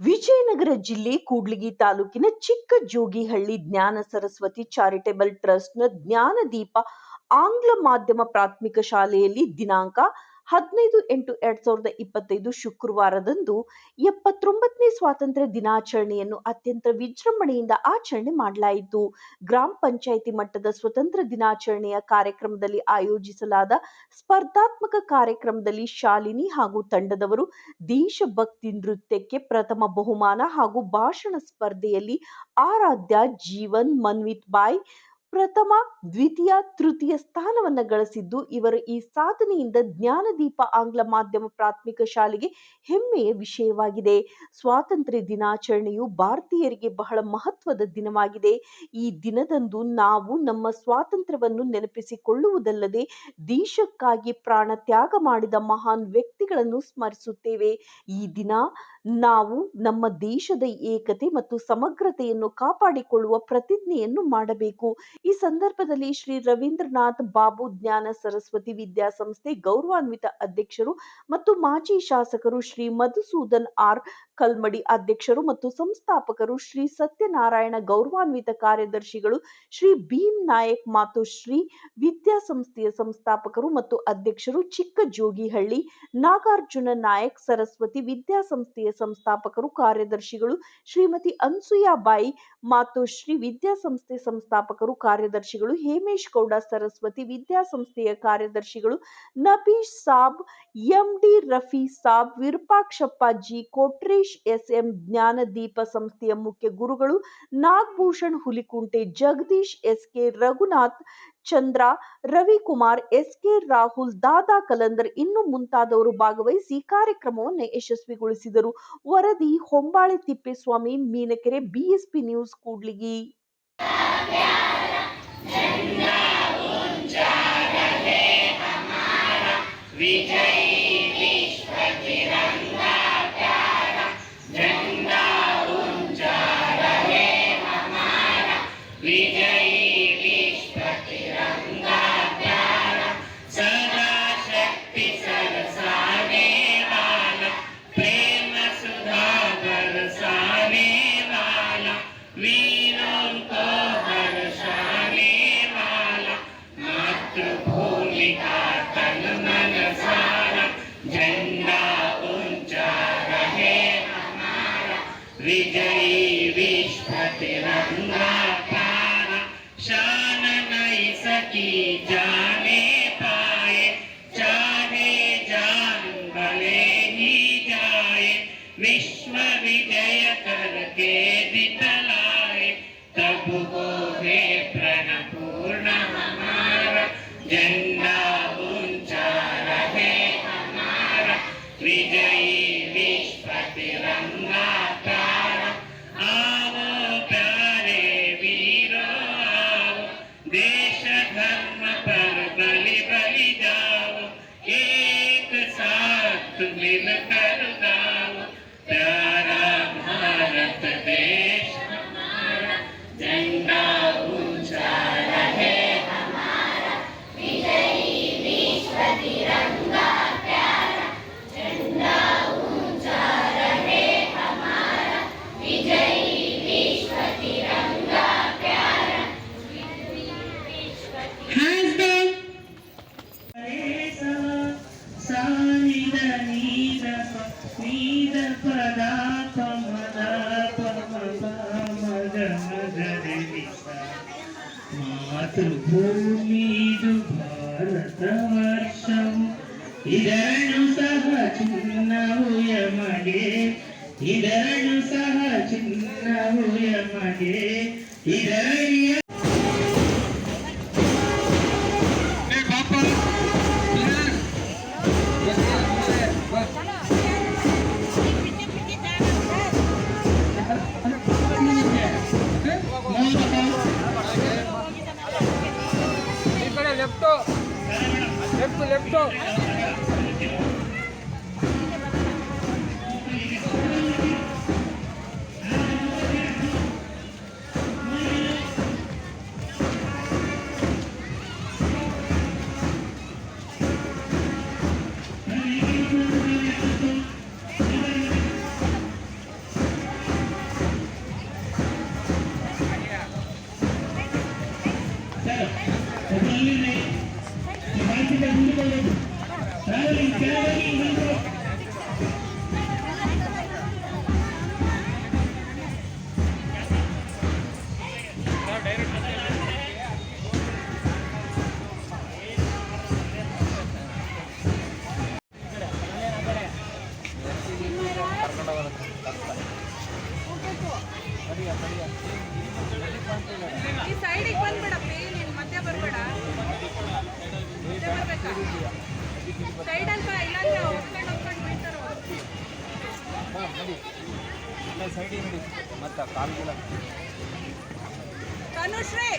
ವಿಜಯನಗರ ಜಿಲ್ಲೆ ಕೂಡ್ಲಿಗಿ ತಾಲೂಕಿನ ಚಿಕ್ಕ ಜೋಗಿಹಳ್ಳಿ ಜ್ಞಾನ ಸರಸ್ವತಿ ಚಾರಿಟೇಬಲ್ ಟ್ರಸ್ಟ್ನ ಜ್ಞಾನದೀಪ ಆಂಗ್ಲ ಮಾಧ್ಯಮ ಪ್ರಾಥಮಿಕ ಶಾಲೆಯಲ್ಲಿ ದಿನಾಂಕ ಹದಿನೈದು ಎಂಟು ಎರಡ್ ಸಾವಿರದ ಇಪ್ಪತ್ತೈದು ಶುಕ್ರವಾರದಂದು ಎಪ್ಪತ್ತೊಂಬತ್ತನೇ ಸ್ವಾತಂತ್ರ್ಯ ದಿನಾಚರಣೆಯನ್ನು ಅತ್ಯಂತ ವಿಜೃಂಭಣೆಯಿಂದ ಆಚರಣೆ ಮಾಡಲಾಯಿತು. ಗ್ರಾಮ ಪಂಚಾಯಿತಿ ಮಟ್ಟದ ಸ್ವತಂತ್ರ ದಿನಾಚರಣೆಯ ಕಾರ್ಯಕ್ರಮದಲ್ಲಿ ಆಯೋಜಿಸಲಾದ ಸ್ಪರ್ಧಾತ್ಮಕ ಕಾರ್ಯಕ್ರಮದಲ್ಲಿ ಶಾಲಿನಿ ಹಾಗೂ ತಂಡದವರು ದೇಶಭಕ್ತಿ ನೃತ್ಯಕ್ಕೆ ಪ್ರಥಮ ಬಹುಮಾನ ಹಾಗೂ ಭಾಷಣ ಸ್ಪರ್ಧೆಯಲ್ಲಿ ಆರಾಧ್ಯ, ಜೀವನ್, ಮನ್ವಿತ್ ಬಾಯ್ ಪ್ರಥಮ, ದ್ವಿತೀಯ, ತೃತೀಯ ಸ್ಥಾನವನ್ನ ಗಳಿಸಿದ್ದು ಇವರ ಈ ಸಾಧನೆಯಿಂದ ಜ್ಞಾನದೀಪ ಆಂಗ್ಲ ಮಾಧ್ಯಮ ಪ್ರಾಥಮಿಕ ಶಾಲೆಗೆ ಹೆಮ್ಮೆಯ ವಿಷಯವಾಗಿದೆ. ಸ್ವಾತಂತ್ರ್ಯ ದಿನಾಚರಣೆಯು ಭಾರತೀಯರಿಗೆ ಬಹಳ ಮಹತ್ವದ ದಿನವಾಗಿದೆ. ಈ ದಿನದಂದು ನಾವು ನಮ್ಮ ಸ್ವಾತಂತ್ರ್ಯವನ್ನು ನೆನಪಿಸಿಕೊಳ್ಳುವುದಲ್ಲದೆ ದೇಶಕ್ಕಾಗಿ ಪ್ರಾಣ ತ್ಯಾಗ ಮಾಡಿದ ಮಹಾನ್ ವ್ಯಕ್ತಿಗಳನ್ನು ಸ್ಮರಿಸುತ್ತೇವೆ. ಈ ದಿನ ನಾವು ನಮ್ಮ ದೇಶದ ಏಕತೆ ಮತ್ತು ಸಮಗ್ರತೆಯನ್ನು ಕಾಪಾಡಿಕೊಳ್ಳುವ ಪ್ರತಿಜ್ಞೆಯನ್ನು ಮಾಡಬೇಕು. ಈ ಸಂದರ್ಭದಲ್ಲಿ ಶ್ರೀ ರವೀಂದ್ರನಾಥ್ ಬಾಬು ಜ್ಞಾನ ಸರಸ್ವತಿ ವಿದ್ಯಾಸಂಸ್ಥೆ ಗೌರವಾನ್ವಿತ ಅಧ್ಯಕ್ಷರು ಮತ್ತು ಮಾಜಿ ಶಾಸಕರು ಶ್ರೀ ಮಧುಸೂದನ್ ಆರ್ ಕಲ್ಮಡಿ ಅಧ್ಯಕ್ಷರು ಮತ್ತು ಸಂಸ್ಥಾಪಕರು ಶ್ರೀ ಸತ್ಯನಾರಾಯಣ ಗೌರವಾನ್ವಿತ ಕಾರ್ಯದರ್ಶಿಗಳು, ಶ್ರೀ ಭೀಮ್ ನಾಯಕ್ ಮತ್ತು ಶ್ರೀ ವಿದ್ಯಾಸಂಸ್ಥೆಯ ಸಂಸ್ಥಾಪಕರು ಮತ್ತು ಅಧ್ಯಕ್ಷರು ಚಿಕ್ಕ ಜೋಗಿಹಳ್ಳಿ, ನಾಗಾರ್ಜುನ ನಾಯಕ್ ಸರಸ್ವತಿ ವಿದ್ಯಾಸಂಸ್ಥೆಯ ಸಂಸ್ಥಾಪಕರು ಕಾರ್ಯದರ್ಶಿಗಳು ಶ್ರೀಮತಿ ಅನ್ಸುಯಾಬಾಯಿ ಮತ್ತು ಶ್ರೀ ವಿದ್ಯಾಸಂಸ್ಥೆ ಸಂಸ್ಥಾಪಕರು ಕಾರ್ಯದರ್ಶಿಗಳು ಹೇಮೇಶ್ ಗೌಡ ಸರಸ್ವತಿ ವಿದ್ಯಾಸಂಸ್ಥೆಯ ಕಾರ್ಯದರ್ಶಿಗಳು Nabish Saab, MD Rafi Saab, Virupakshappa G, Kotresh SM Jnanadeepa ಸಂಸ್ಥೆಯ ಮುಖ್ಯ ಗುರುಗಳು ನಾಗಭೂಷಣ್ ಹುಲಿಕುಂಟೆ, ಜಗದೀಶ್ ಎಸ್ಕೆ ರಘುನಾಥ್ ಚಂದ್ರ, ರವಿಕುಮಾರ್ ಎಸ್ಕೆ ರಾಹುಲ್, ದಾದಾ ಕಲಂದರ್ ಇನ್ನು ಮುಂತಾದವರು ಭಾಗವಹಿಸಿ ಕಾರ್ಯಕ್ರಮವನ್ನು ಯಶಸ್ವಿಗೊಳಿಸಿದರು. ವರದಿ, ಹೊಂಬಾಳೆ ತಿಪ್ಪೇಸ್ವಾಮಿ, ಮೀನಕೆರೆ, ಬಿಎಸ್ಪಿ ನ್ಯೂಸ್ ಕೂಡ್ಲಿಗಿ. विजयी विश्व तिरंगा प्यारा शान नहीं सकी जाने पाए, जाने जान भले ही जाए। विश्व विजय करके दिखलाए to me. in ಮಾತೃಭೂಮಿದು ಭಾರತ ವರ್ಷವು ಇದರನ್ನು ಸಹ ಚಿನ್ನವು ಯಮಗೆ ಇದರನ್ನು ಸಹ ಚಿನ್ನವು ಯಮಗೆ ಇದರಿಯ లెఫ్ట్. లెఫ్ట్ ಈ ಸೈಡಿಗೆ ನೀನು ಮಧ್ಯ ಬರಬೇಡ. ಮಧ್ಯ ಬರ್ಬೇಕಾ? ಸೈಡಲ್ಲಿ ಬಾ ಇಲ್ಲಾಂದ್ರೆ ಹೊತ್ಕೊಂಡು ಹೊತ್ಕೊಂಡು ಬೀಳ್ತಾರೋ ಸೈಡಿಗೆ ನೋಡಿ. ಮತ್ತೆ ತನುಶ್ರೀ!